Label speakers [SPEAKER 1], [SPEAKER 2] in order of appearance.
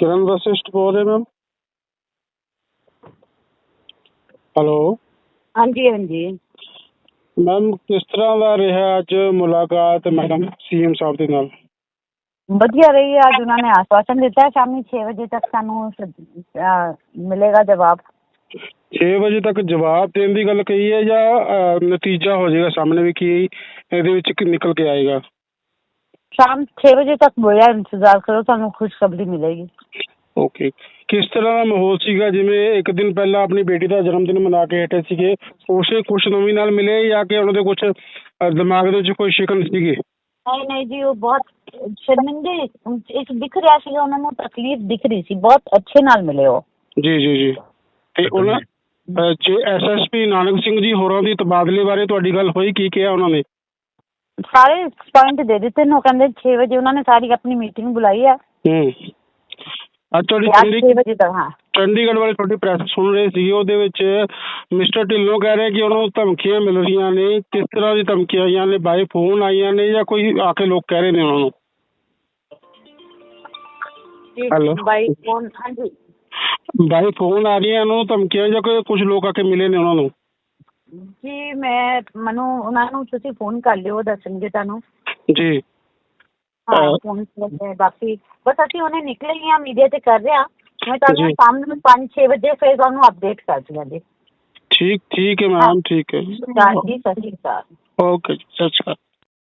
[SPEAKER 1] ਕਿਰਨ ਵਸਿਸ਼ਟ ਬੋਲ ਰਹੇ ma'am hello
[SPEAKER 2] ਹਾਂਜੀ ਹਾਂਜੀ।
[SPEAKER 1] ਮੈਮ ਕਿਸ ਤਰ੍ਹਾਂ ਦਾ ਰਿਹਾ ਅੱਜ ਮੁਲਾਕਾਤ ਮੈਡਮ ਸੀਐਮ ਸਾਹਿਬ ਦੇ ਨਾਲ?
[SPEAKER 2] ਵਧੀਆ ਰਹੀ ਹੈ ਅੱਜ ਉਹਨਾਂ ਨੇ ਆਸ਼ਵਾਸਨ ਦਿੱਤਾ ਹੈ ਸ਼ਾਮੀ 6 ਵਜੇ ਤੱਕ ਸਾਨੂੰ ਸ- ਅਹ ਮਿਲੇਗਾ ਜਵਾਬ।
[SPEAKER 1] 6 ਵਜੇ ਤੱਕ ਜਵਾਬ ਦੇਣ ਦੀ ਗੱਲ ਕਹੀ ਹੈ ਜਾਂ ਅਹ, ਨਤੀਜਾ ਹੋ ਜਾਏਗਾ ਸਾਹਮਣੇ ਵੀ ਕੀ ਇਹਦੇ ਵਿੱਚ ਕੀ ਨਿਕਲ ਕੇ ਆਏਗਾ?
[SPEAKER 2] ਸ਼ਾਮ 6 ਵਜੇ ਤੱਕ ਬੋਲਿਆ ਇੰਤਜ਼ਾਰ ਕਰੋ ਤੁਹਾਨੂੰ ਖੁਸ਼ਖਬਰੀ ਮਿਲੇਗੀ
[SPEAKER 1] ਓਕੇ ਕਿਸ ਤਰ੍ਹਾਂ ਦਾ ਮਾਹੌਲ ਸੀਗਾ ਜਿਵੇਂ ਇੱਕ ਦਿਨ ਪਹਿਲਾਂ ਆਪਣੀ ਬੇਟੀ ਦਾ ਜਨਮ ਦਿਨ ਮਨਾ ਕੇ ਹਟੇ ਸੀਗੇ ਉਸੇ ਖੁਸ਼ ਨਵੀਂ ਨਾਲ ਮਿਲੇ ਜਾਂ ਕਿ ਉਹਨਾਂ ਦੇ ਕੁਝ ਦਿਮਾਗ ਦੇ ਵਿੱਚ ਕੋਈ ਸ਼ਿਕਨ ਸੀਗੇ
[SPEAKER 2] ਨਹੀਂ ਨਹੀਂ ਜੀ ਉਹ ਬਹੁਤ ਸ਼ਰਮਿੰਦੇ ਇੱਕ ਦਿਖ ਰਿਹਾ ਸੀ ਉਹਨਾਂ ਨੂੰ ਤਕਲੀਫ ਦਿਖ ਰਹੀ ਸੀ ਬਹੁਤ ਅੱਛੇ ਨਾਲ ਮਿਲੇ ਉਹ
[SPEAKER 1] ਜੀ ਜੀ ਜੀ ਤੇ ਉਹਨਾਂ ਅਹ, ਜੇ ਐਸਐਸਪੀ ਨਾਨਕ ਸਿੰਘ ਜੀ ਹੋਰਾਂ ਦੀ ਤਬਾਦਲੇ ਬਾਰੇ ਤੁਹਾਡੀ ਗੱਲ ਹੋਈ ਕੀ ਕਿਹਾ ਉਹਨਾਂ ਨੇ
[SPEAKER 2] ਸਾਰੇ ਪੁਆਇੰਟ ਦੇ ਦਿੱਤੇ ਨੇ ਉਹ ਕਹਿੰਦੇ 6 ਵਜੇ ਉਹਨਾਂ ਨੇ ਸਾਰੀ ਆਪਣੀ ਮੀਟਿੰਗ ਬੁਲਾਈ ਹੈ
[SPEAKER 1] ਹੂੰ। ਅੱਜ ਤੁਹਾਡੀ
[SPEAKER 2] ਤੇ ਅੱਜ 6
[SPEAKER 1] ਚੰਡੀ
[SPEAKER 2] ਵਜੇ ਤੱਕ ਹਾਂ।
[SPEAKER 1] ਚੰਡੀਗੜ੍ਹ ਵਾਲੀ ਤੁਹਾਡੀ ਪ੍ਰੈਸ ਸੁਣ ਰਹੇ ਸੀ ਉਹਦੇ ਵਿੱਚ ਮਿਸਟਰ ਢਿੱਲੋਂ ਕਹਿ ਰਹੇ ਕਿ ਉਹਨਾਂ ਨੂੰ ਧਮਕੀਆਂ ਮਿਲ ਰਹੀਆਂ ਨੇ ਕਿਸ ਤਰ੍ਹਾਂ ਦੀ ਧਮਕੀਆਂ ਆਈਆਂ ਨੇ ਬਾਈ ਫੋਨ ਆਈਆਂ ਨੇ ਜਾਂ ਕੋਈ ਆ ਕੇ ਲੋਕ ਕਹਿ ਰਹੇ ਨੇ ਉਹਨਾਂ ਨੂੰ? Hello.
[SPEAKER 2] ਬਾਈ ਫੋਨ ਹਾਂਜੀ।
[SPEAKER 1] ਬਾਈ ਫੋਨ ਆ ਰਹੀਆਂ ਉਹਨਾਂ ਨੂੰ ਧਮਕੀਆਂ ਜਾਂ ਕੋਈ ਕੁਝ ਲੋਕ ਆ ਕੇ ਮਿਲੇ ਨੇ ਉਹਨਾਂ ਨੂੰ?
[SPEAKER 2] ਜੀ ਮੈਂ ਮੈਨੂੰ ਉਹਨਾਂ ਨੂੰ ਤੁਸੀਂ ਫੋਨ ਕਰ ਲਿਓ ਦੱਸਣਗੇ ਤੁਹਾਨੂੰ।
[SPEAKER 1] ਜੀ।
[SPEAKER 2] ਹਾਂ ਫੋਨ ਕਰਦੇ ਬਾਕੀ। ਬਸ ਅਸੀਂ ਉਹਨੇ ਨਿਕਲੇ ਹੀ ਆ ਮੀਡੀਆ ਤੇ ਕਰ ਰਹੇ ਮੈਂ ਤੁਹਾਨੂੰ
[SPEAKER 1] ਜੀ।
[SPEAKER 2] ਸ਼ਾਮ ਨੂੰ 5-6 ਵਜੇ ਫਿਰ ਤੁਹਾਨੂੰ ਅਪਡੇਟ ਕਰ ਦਿਆਂਗੇ
[SPEAKER 1] ਠੀਕ ਠੀਕ ਹੈ ਮੈਮ ਠੀਕ ਹੈ।
[SPEAKER 2] ਜੀ ਸਤਿ ਸ਼੍ਰੀ ਅਕਾਲ।
[SPEAKER 1] ਓਕੇ ਜੀ ਸਤਿ ਸ਼੍ਰੀ ਅਕਾਲ।